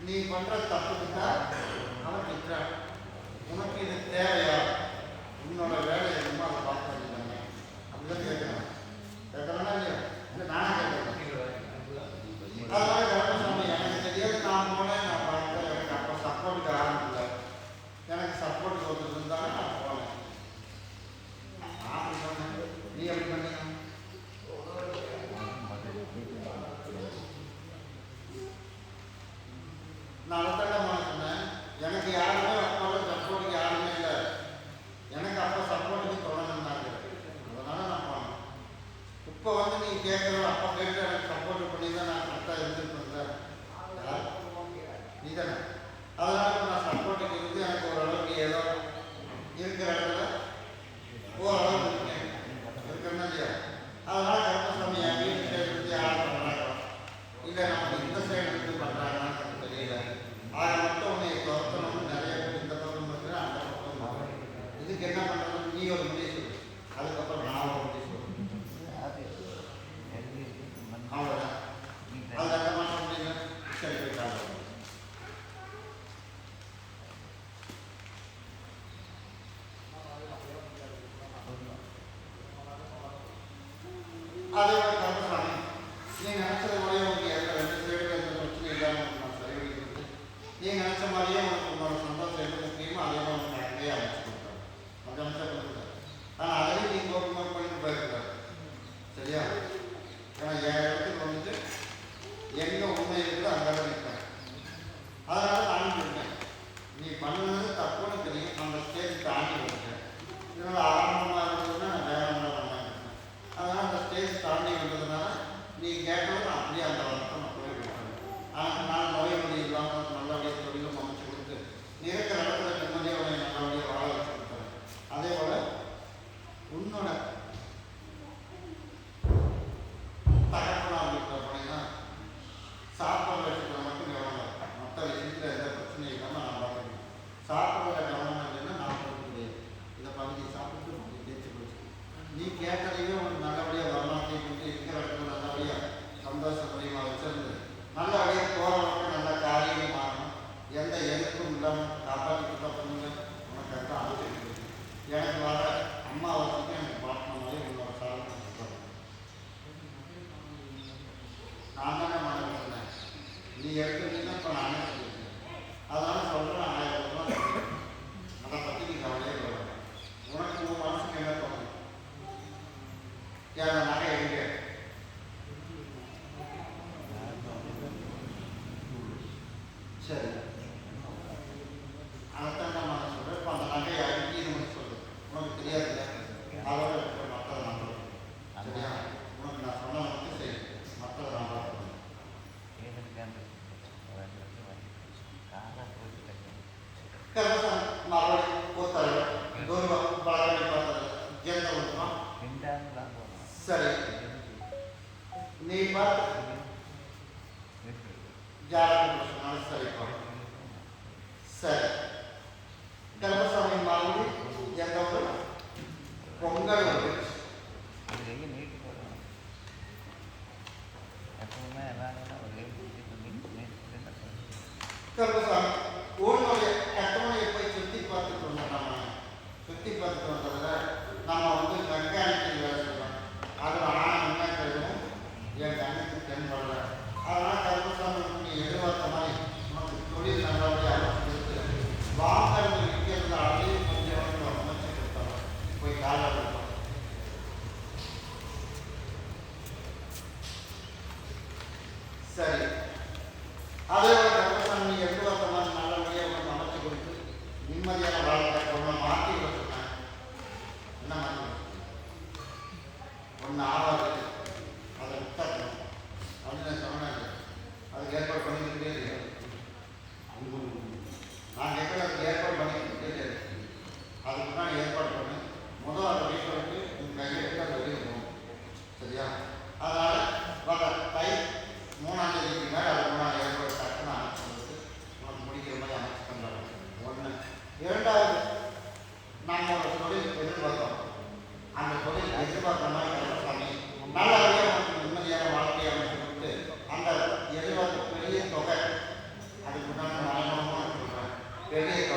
நீ பண்ற தப்புக்கு தான் அவன் உனக்கு இது தேவையா? 要拿点 கருப்பசாமி உன்னுடைய கட்டமையை போய் சுற்றி பார்த்துட்டு வந்தோம் நம்ம சுற்றி பார்த்துட்டு வந்ததில் நம்ம வந்து கண்காணிப்பில் வேலை செய்கிறோம் அதில் ஆனால் என்ன தெரியும் என் கண்ணுக்கு தென்படல அதனால் கருப்பசாமி நீ எதிர்பார்த்த மாதிரி உனக்கு தொழில் நல்லபடியாக அமைச்சிருக்கு வாங்கறது விற்கிறது அதையும் கொஞ்சம் அமைச்சு கொடுத்தோம் போய் காலையில் சரி. Desde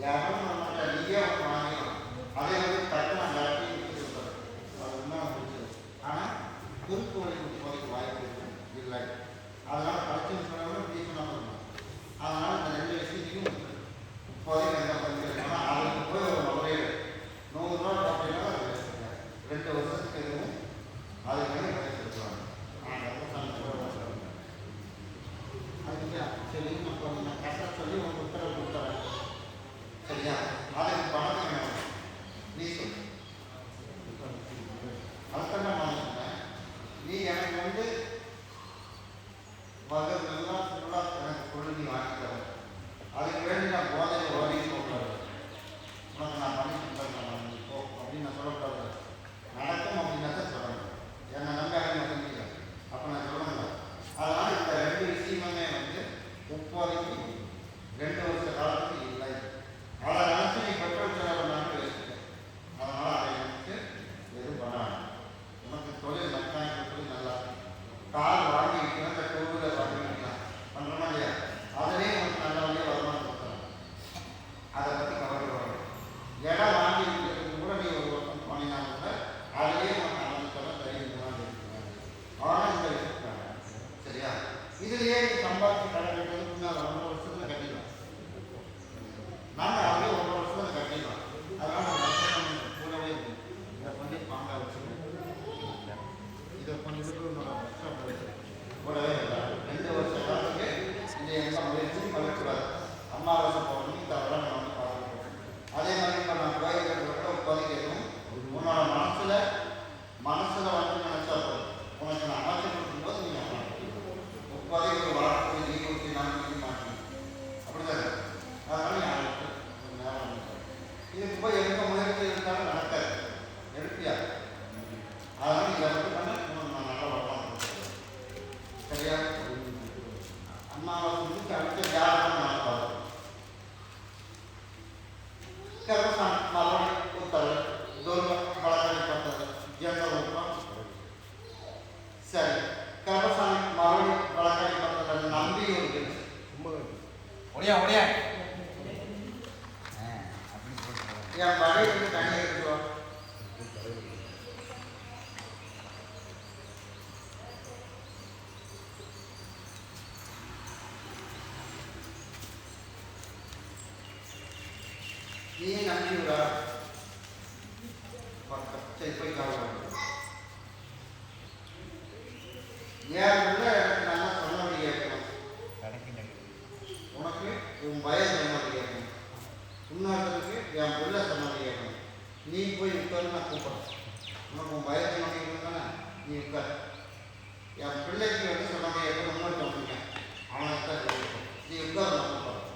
யாரும் நம்மகிட்ட நீயே ஒரு அதே வந்து தட்டு நான் எல்லாத்தையும் ஆனால் குறுக்கு வழி போதைக்கு வாய்ப்பு இருக்கும் இல்லை அதனால் படிச்சு பண்ணணும் டீ பண்ணணும் அதனால் இந்த ரெண்டு விஷயத்தையும் இப்போதைக்கு என்ன பண்ணிருக்கோம்னா அதுக்கு போய் ஒரு முதலீடு ரெண்டு வருஷத்துக்கு எதுவும் அதுக்கு வந்து கிடைச்சிருக்காங்க சரி நான் கரெக்டாக சொல்லி உங்களுக்கு உத்தரவு coming out. எல்லாம் முயற்சியும் பண்ணக்கூடாது அமாவாசை பௌர்ணமி தவறாக நம்ம வந்து பார்க்கணும் அதே மாதிரி இப்போ நான் கோயில் கட்டுறப்ப உட்காந்து கேட்கணும் உன்னோட மனசில் மனசில் வந்து நினச்சா உனக்கு நான் அமைச்சு கொடுக்கும்போது நீங்கள் உட்காந்து arriva porca cioè poi cavolo யார் உள்ள எனக்கு உனக்கு உன் பயம் சொன்னபடி கேட்கணும் இன்னொருத்தருக்கு என் பிள்ளை சொன்னபடி நீ போய் உட்காரு நான் கூப்பிட்றேன் உனக்கு உன் பயம் சொன்னபடி நீ உட்காரு என் பிள்ளைக்கு வந்து சொன்னபடி கேட்கணும் இன்னொருத்தவங்க அவனுக்கு தான் நீ உட்காரு நான் கூப்பிட்றேன்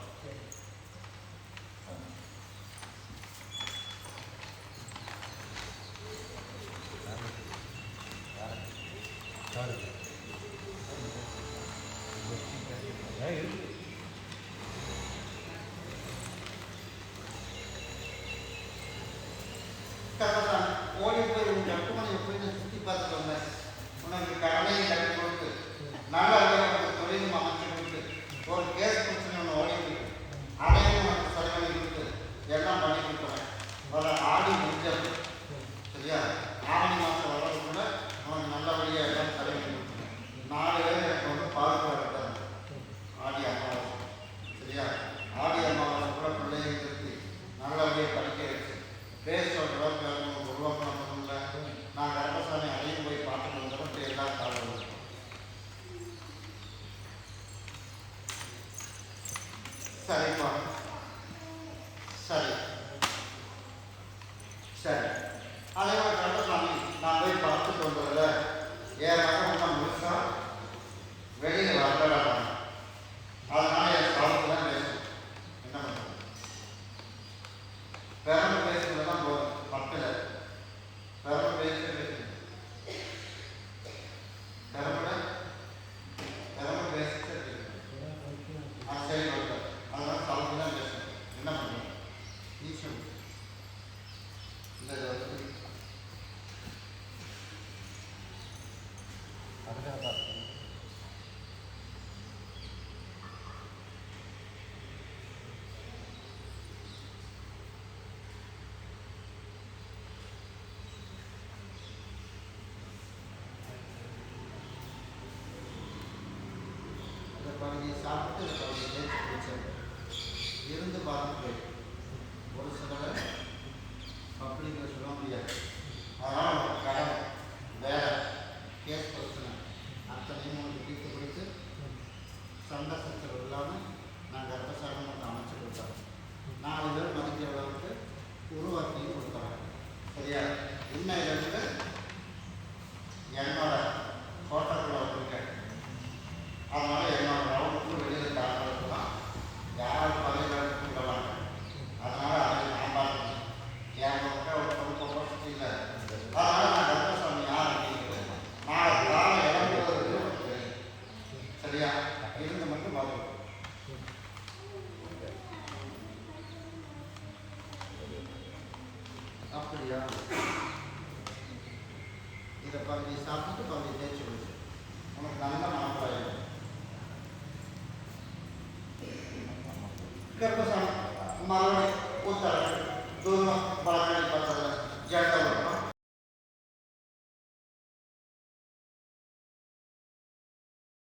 அது சரி டாக்டர் அதனால காலத்தில் தான் பேசணும் என்ன பண்ணுறது நீ சொல்லு இந்த இது வந்து அதுக்காக தான் இந்த பகுதியை சாப்பிட்டு இந்த பகுதியை தேய்ச்சி இருந்து பார்த்துட்டு ஒரு பப்ளிக்கில் சொல்ல முடியாது. அதனால் உங்களுக்கு கடன் வேலை கேஸ் பிரச்சனை அத்தனையும் உங்களுக்கு தீர்த்து பிடித்து சண்டை சச்சரவு இல்லாமல் நான் கர்ப்பசாரம் மட்டும் அமைச்சு கொடுத்தோம். நாலு பேர் மதிக்கிற அளவுக்கு உருவாக்கியும் கொடுத்தோம் சரியா? இன்னையிலிருந்து Masculiano. இதை பாதி சாப்பிட்டு பாதி தேய்ச்சி வச்சு உனக்கு நல்ல மாப்பிள்ளையா கர்ப்பசாமி மரம் உத்தரம் தூரம் பழக்கம்